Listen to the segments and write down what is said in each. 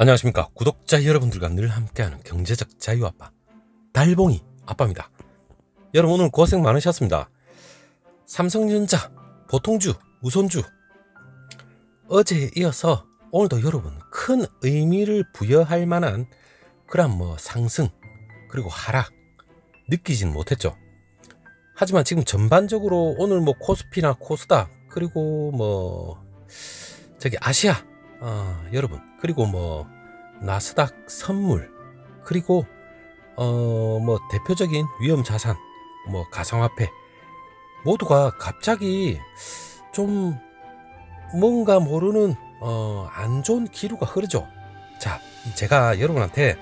안녕하십니까. 구독자 여러분들과 늘 함께하는 경제적 자유 아빠 달봉이 아빠입니다. 여러분 오늘 고생 많으셨습니다. 삼성전자 보통주 우선주. 어제에 이어서 오늘도 여러분 큰 의미를 부여할 만한 그런 뭐 상승 그리고 하락 느끼진 못했죠. 하지만 지금 전반적으로 오늘 뭐 코스피나 코스닥 그리고 뭐 저기 아시아 아, 여러분 그리고 뭐 나스닥 선물 그리고 어 뭐 대표적인 위험 자산 뭐 가상화폐 모두가 갑자기 좀 뭔가 모르는 어 안 좋은 기류가 흐르죠. 자, 제가 여러분한테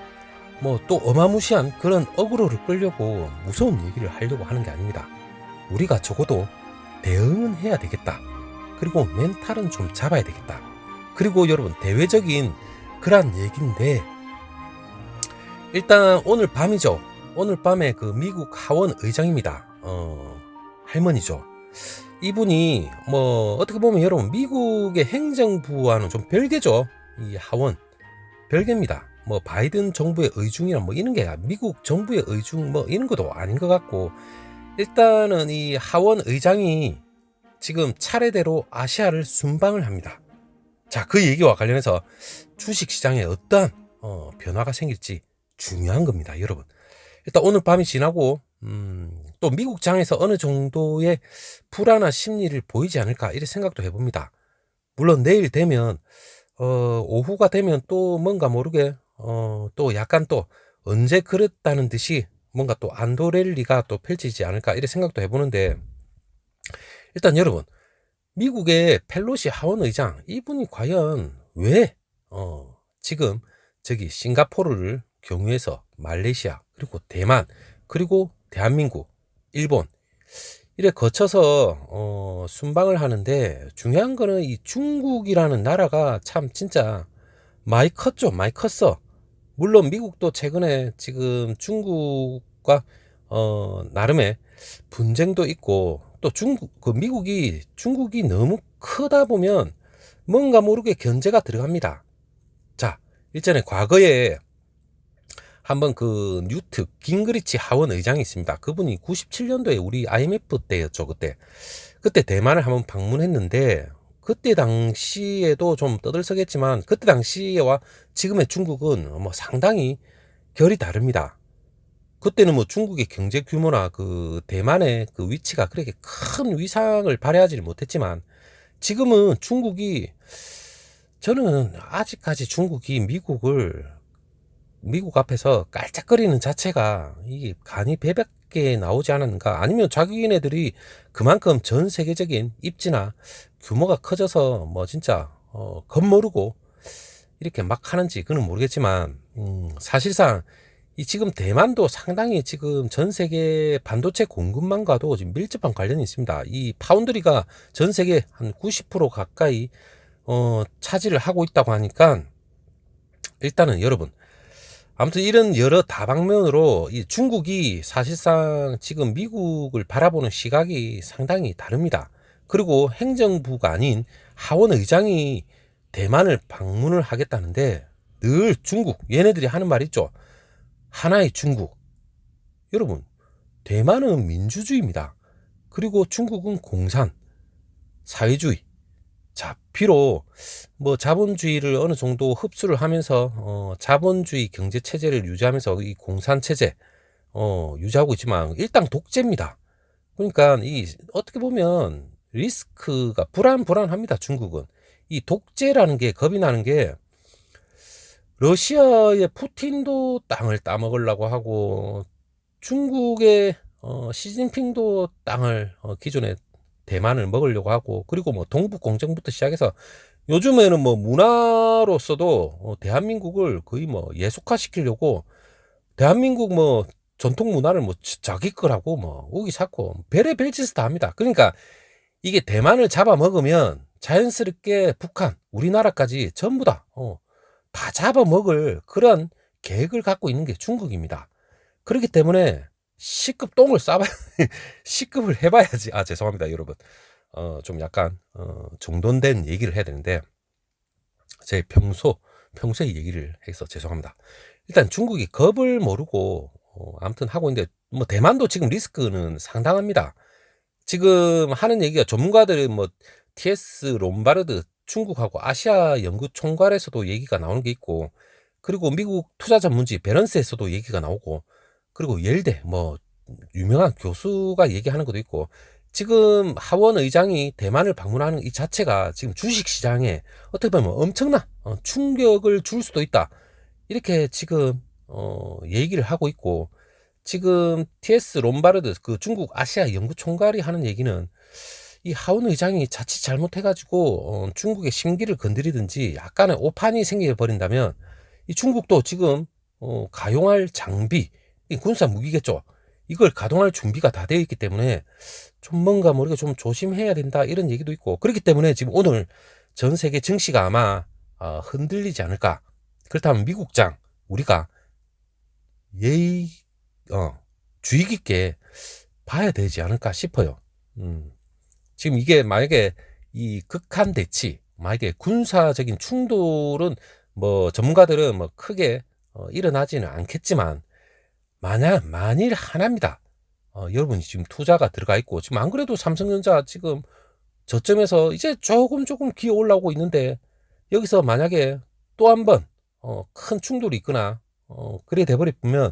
뭐 또 어마무시한 그런 어그로를 끌려고 무서운 얘기를 하려고 하는 게 아닙니다. 우리가 적어도 대응은 해야 되겠다. 그리고 멘탈은 좀 잡아야 되겠다. 그리고 여러분 대외적인 그런 얘기인데 일단 오늘 밤이죠. 오늘 밤에 그 미국 하원 의장입니다. 어 할머니죠. 이분이 뭐 어떻게 보면 여러분 미국의 행정부와는 좀 별개죠. 이 하원 별개입니다. 뭐 바이든 정부의 의중이나 뭐 이런 게 미국 정부의 의중 뭐 이런 것도 아닌 것 같고 일단은 이 하원 의장이 지금 차례대로 아시아를 순방을 합니다. 자, 그 얘기와 관련해서 주식 시장에 어떠한 어, 변화가 생길지 중요한 겁니다, 여러분. 일단 오늘 밤이 지나고 음, 또 미국 장에서 어느 정도의 불안한 심리를 보이지 않을까 이런 생각도 해봅니다. 물론 내일 되면 어, 오후가 되면 또 뭔가 모르게 어, 또 약간 또 언제 그랬다는 듯이 뭔가 또 안도렐리가 또 펼치지 않을까 이런 생각도 해보는데 일단 여러분 미국의 펠로시 하원 의장 이분이 과연 왜 어, 지금 저기 싱가포르를 경유해서 말레이시아 그리고 대만 그리고 대한민국 일본 이래 거쳐서 어, 순방을 하는데 중요한 거는 이 중국이라는 나라가 참 진짜 많이 컸죠 많이 컸어. 물론 미국도 최근에 지금 중국과 어, 나름의 분쟁도 있고 또 중국 그 미국이 중국이 너무 크다 보면 뭔가 모르게 견제가 들어갑니다. 자, 일전에 과거에 한번 그 뉴트 깅그리치 하원 의장이 있습니다. 그분이 97년도에 우리 IMF 때였죠, 그때. 그때 대만을 한번 방문했는데 그때 당시에도 좀 떠들썩했지만 그때 당시와 지금의 중국은 뭐 상당히 결이 다릅니다. 그때는 뭐 중국의 경제 규모나 그 대만의 그 위치가 그렇게 큰 위상을 발휘하지를 못했지만 지금은 중국이 저는 아직까지 중국이 미국을 미국 앞에서 깔짝거리는 자체가 이게 간이 배밖에 나오지 않았는가? 아니면 자기네들이 그만큼 전 세계적인 입지나 규모가 커져서 뭐 진짜 어 겁모르고 이렇게 막 하는지 그는 모르겠지만 음 사실상 이 지금 대만도 상당히 지금 전 세계 반도체 공급망과도 지금 밀접한 관련이 있습니다. 이 파운드리가 전 세계 한 90% 가까이 어, 차지를 하고 있다고 하니까 일단은 여러분 아무튼 이런 여러 다방면으로 이 중국이 사실상 지금 미국을 바라보는 시각이 상당히 다릅니다. 그리고 행정부가 아닌 하원 의장이 대만을 방문을 하겠다는데 늘 중국 얘네들이 하는 말 있죠. 하나의 중국. 여러분, 대만은 민주주의입니다. 그리고 중국은 공산, 사회주의. 자, 비록 뭐 자본주의를 어느 정도 흡수를 하면서 어, 자본주의 경제 체제를 유지하면서 이 공산 체제 어, 유지하고 있지만 일단 독재입니다. 그러니까 이 어떻게 보면 리스크가 불안 불안합니다. 중국은 이 독재라는 게 겁이 나는 게 러시아의 푸틴도 땅을 따먹으려고 하고 중국의 어, 시진핑도 땅을 어, 기존에 대만을 먹으려고 하고 그리고 뭐 동북 공정부터 시작해서 요즘에는 뭐 문화로서도 어, 대한민국을 거의 뭐 예속화 시키려고 대한민국 뭐 전통 문화를 뭐 자기 거라고 뭐 우기 찾고 별의 별짓을 다 합니다. 그러니까 이게 대만을 잡아먹으면 자연스럽게 북한, 우리나라까지 전부 다 어, 다 잡아먹을 그런 계획을 갖고 있는 게 중국입니다. 그렇기 때문에 C급 똥을 싸봐야, C급을 해봐야지. 아, 죄송합니다, 여러분. 어, 좀 약간, 어, 정돈된 얘기를 해야 되는데, 제 평소 평소에 얘기를 해서 죄송합니다. 일단 중국이 겁을 모르고 어, 아무튼 하고 있는데 뭐 대만도 지금 리스크는 상당합니다. 지금 하는 얘기가 전문가들은 뭐 TS 롬바르드 중국하고 아시아 연구 총괄에서도 얘기가 나오는 게 있고 그리고 미국 투자 전문지 베런스에서도 얘기가 나오고 그리고 열대 뭐 유명한 교수가 얘기하는 것도 있고 지금 하원 의장이 대만을 방문하는 이 자체가 지금 주식 시장에 어떻게 보면 엄청난 어, 충격을 줄 수도 있다. 이렇게 지금 어, 얘기를 하고 있고 지금 TS 롬바르드 그 중국 아시아 연구 총괄이 하는 얘기는 이 하원 의장이 자칫 잘못해가지고 어, 중국의 심기를 건드리든지 약간의 오판이 생겨 버린다면 이 중국도 지금 어, 가용할 장비 이 군사 무기겠죠. 이걸 가동할 준비가 다 되어 있기 때문에 좀 뭔가 모르게 좀 조심해야 된다 이런 얘기도 있고 그렇기 때문에 지금 오늘 전 세계 증시가 아마 어, 흔들리지 않을까 그렇다면 미국장 우리가 예의 어, 주의 깊게 봐야 되지 않을까 싶어요. 음. 지금 이게 만약에 이 극한 대치 만약에 군사적인 충돌은 뭐 전문가들은 뭐 크게 어, 일어나지는 않겠지만 만약 만일 하나입니다. 어, 여러분이 지금 투자가 들어가 있고 지금 안 그래도 삼성전자 지금 저점에서 이제 조금 조금 기어 올라오고 있는데 여기서 만약에 또 한번 어, 큰 충돌이 있거나 어, 그래 돼버리면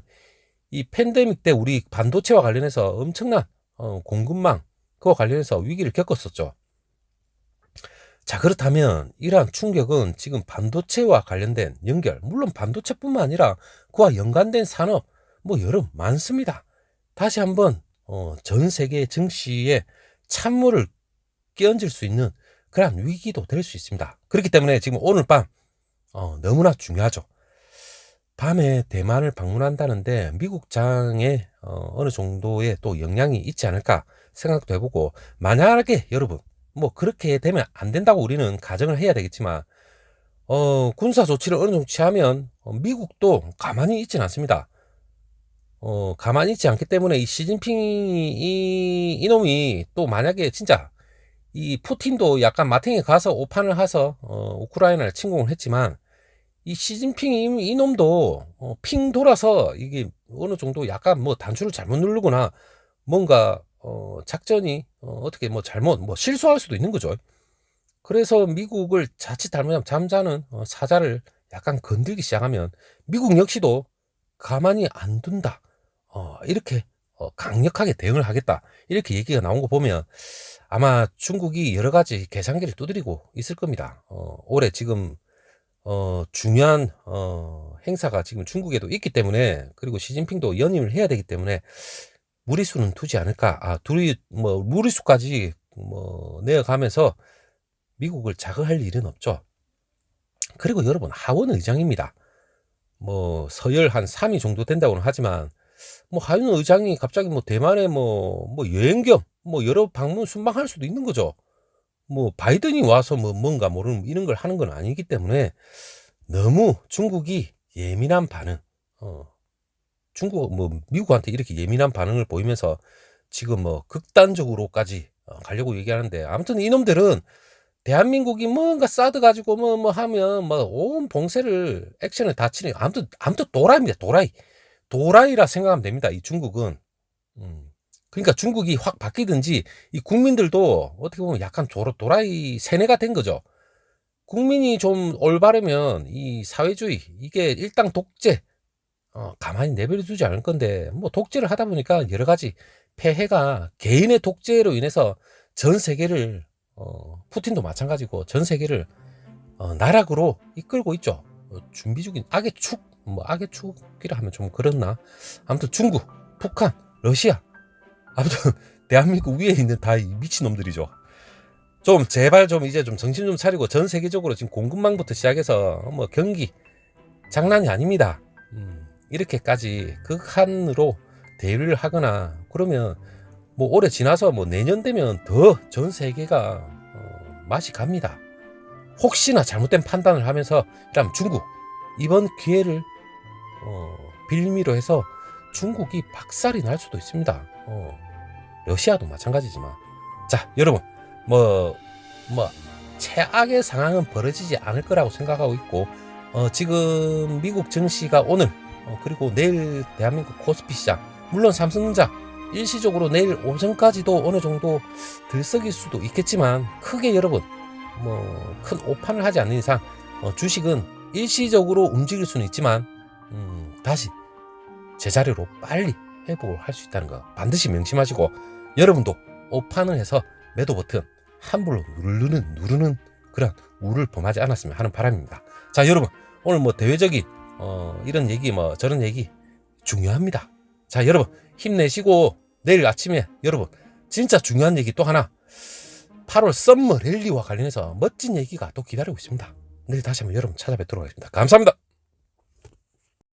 이 팬데믹 때 우리 반도체와 관련해서 엄청난 어, 공급망 그와 관련해서 위기를 겪었었죠. 자 그렇다면 이러한 충격은 지금 반도체와 관련된 연결 물론 반도체뿐만 아니라 그와 연관된 산업 뭐 여러 많습니다. 다시 한번 어, 전 세계 증시에 찬물을 끼얹을 수 있는 그러한 위기도 될 수 있습니다. 그렇기 때문에 지금 오늘 밤 어, 너무나 중요하죠. 밤에 대만을 방문한다는데 미국 장에 어, 어느 정도의 또 영향이 있지 않을까 생각도 해보고 만약에 여러분 뭐 그렇게 되면 안 된다고 우리는 가정을 해야 되겠지만 어, 군사 조치를 어느 정도 취하면 어, 미국도 가만히 있지는 않습니다. 어, 가만히 있지 않기 때문에 이 시진핑이 이, 이놈이 또 만약에 진짜 이 푸틴도 약간 마탱이 가서 오판을 해서 어, 우크라이나를 침공을 했지만 이 시진핑 이, 놈도 어, 핑 돌아서 이게 어느 정도 약간 뭐 단추를 잘못 누르거나 뭔가 어, 작전이 어, 떻게 뭐 잘못 뭐 실수할 수도 있는 거죠. 그래서 미국을 자칫 잘못하면 잠자는 어, 사자를 약간 건들기 시작하면 미국 역시도 가만히 안 둔다. 어, 이렇게 어, 강력하게 대응을 하겠다. 이렇게 얘기가 나온 거 보면 아마 중국이 여러 가지 계산기를 두드리고 있을 겁니다. 어, 올해 지금 어, 중요한 어, 행사가 지금 중국에도 있기 때문에 그리고 시진핑도 연임을 해야 되기 때문에 무리수는 두지 않을까. 아, 둘이 뭐 무리수까지 뭐 내어가면서 미국을 자극할 일은 없죠. 그리고 여러분 하원 의장입니다. 뭐 서열 한 3위 정도 된다고는 하지만 뭐 하원 의장이 갑자기 뭐 대만에 뭐 뭐 여행 겸 뭐 여러 방문 순방할 수도 있는 거죠. 뭐 바이든이 와서 뭐 뭔가 모르는 이런 걸 하는 건 아니기 때문에 너무 중국이 예민한 반응, 어, 중국 뭐 미국한테 이렇게 예민한 반응을 보이면서 지금 뭐 극단적으로까지 어, 가려고 얘기하는데 아무튼 이놈들은 대한민국이 뭔가 사드 가지고 뭐뭐 하면 뭐온 봉쇄를 액션을 다 치는 아무튼 아무튼 도라이입니다 도라이 도라이라 생각하면 됩니다 이 중국은 음. 그러니까 중국이 확 바뀌든지 이 국민들도 어떻게 보면 약간 도라, 도라이 세뇌가 된 거죠. 국민이 좀 올바르면 이 사회주의 이게 일당 독재 어, 가만히 내버려 두지 않을 건데 뭐 독재를 하다 보니까 여러 가지 폐해가 개인의 독재로 인해서 전 세계를 어, 푸틴도 마찬가지고 전 세계를 어, 나락으로 이끌고 있죠. 어, 준비 중인 악의 축, 뭐 악의 축이라 하면 좀 그렇나? 아무튼 중국, 북한, 러시아 아무튼 대한민국 위에 있는 다 미친 놈들이죠. 좀 제발 좀 이제 좀 정신 좀 차리고 전 세계적으로 지금 공급망부터 시작해서 뭐 경기 장난이 아닙니다. 음, 이렇게까지 극한으로 대유를 하거나 그러면 뭐 올해 지나서 뭐 내년 되면 더 전 세계가 어, 맛이 갑니다. 혹시나 잘못된 판단을 하면서 일단 중국 이번 기회를 어, 빌미로 해서 중국이 박살이 날 수도 있습니다. 어, 러시아도 마찬가지지만. 자 여러분 뭐뭐 최악의 상황은 벌어지지 않을 거라고 생각하고 있고 어, 지금 미국 증시가 오늘 어, 그리고 내일 대한민국 코스피 시장 물론 삼성전자 일시적으로 내일 오전까지도 어느 정도 들썩일 수도 있겠지만 크게 여러분 뭐 큰 오판을 하지 않는 이상 어, 주식은 일시적으로 움직일 수는 있지만 음, 다시 제자리로 빨리 회복을 할 수 있다는 거 반드시 명심하시고 여러분도 오판을 해서 매도 버튼 함부로 누르는 누르는 그런 우를 범하지 않았으면 하는 바람입니다. 자 여러분 오늘 뭐 대외적인 어, 이런 얘기 뭐 저런 얘기 중요합니다. 자 여러분 힘내시고 내일 아침에 여러분 진짜 중요한 얘기 또 하나 8월 썸머 랠리와 관련해서 멋진 얘기가 또 기다리고 있습니다. 내일 다시 한번 여러분 찾아뵙도록 하겠습니다. 감사합니다.